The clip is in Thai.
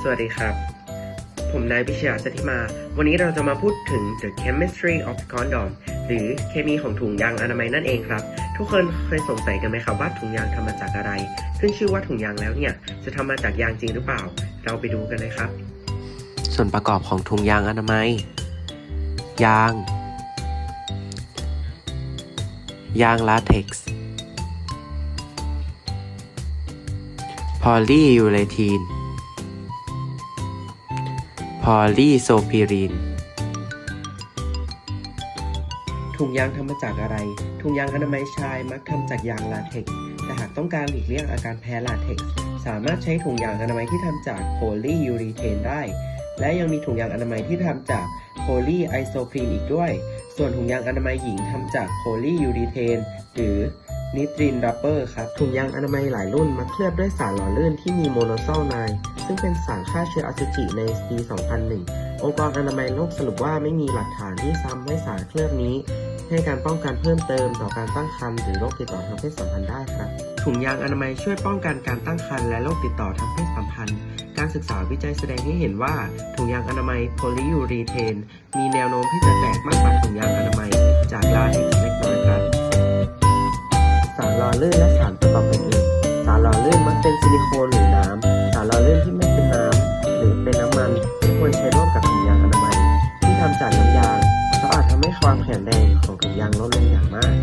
สวัสดีครับ ผมนายพิชยาสถิมา วันนี้เราจะมาพูดถึง the chemistry of condom หรือเคมีของถุงยางอนามัยนั่นเองครับ ทุกคนเคยสงสัยกันไหมครับว่าถุงยางทำมาจากอะไร ขึ้นชื่อว่าถุงยางแล้วเนี่ย จะทำมาจากยางจริงหรือเปล่า เราไปดูกันเลยครับ ส่วนประกอบของถุงยางอนามัย ยาง ยางลาเท็กซ์ พอลียูเรทีน พอลีโซพีรีน ถุงยางทำมาจากอะไร ถุงยางอนามัยชายมักทำจากยางลาเท็กซ์ แต่หากต้องการหลีกเลี่ยงอาการแพ้ลาเท็กซ์ สามารถใช้ถุงยางอนามัยที่ทำจากโพลียูรีเทนได้ และยังมีถุงยางอนามัยที่ทำจากโพลีไอโซพรีนอีกด้วย ส่วนถุงยางอนามัยหญิงทำจากโพลียูรีเทนหรือ นิตรินดับเบอร์ครับถุงยางอนามัยหลายรุ่นมักเคลือบด้วยสารหล่อลื่นที่มีโมโนโซลไนซึ่งเป็นสารฆ่าเชื้ออสุจิในปี 2001 องค์กรอนามัยโลกสรุปว่าไม่มีหลักฐานที่ซ้ำให้สารเคลือบนี้ ให้การป้องกันเพิ่มเติมต่อการตั้งครรภ์หรือโรคติดต่อทางเพศสัมพันธ์ได้ครับ ถุงยางอนามัยช่วยป้องกันการตั้งครรภ์และโรคติดต่อทางเพศสัมพันธ์ การศึกษาวิจัยแสดงให้เห็นว่า ถุงยางอนามัยโพลียูรีเทนมีแนวโน้มที่จะแตกมากกว่าถุงยางอนามัยจากลาเท็กซ์ ลื่นและสารประกอบอื่นๆสารหล่อลื่นมักเป็นซิลิโคนหรือน้ำ สารหล่อลื่นที่ไม่เป็นน้ำหรือเป็นน้ำมันไม่ควรใช้ร่วมกับถุงยางอนามัยที่ทำจากน้ำยางเพราะอาจทำให้ความแข็งแรงของถุงยางลดลงอย่างมาก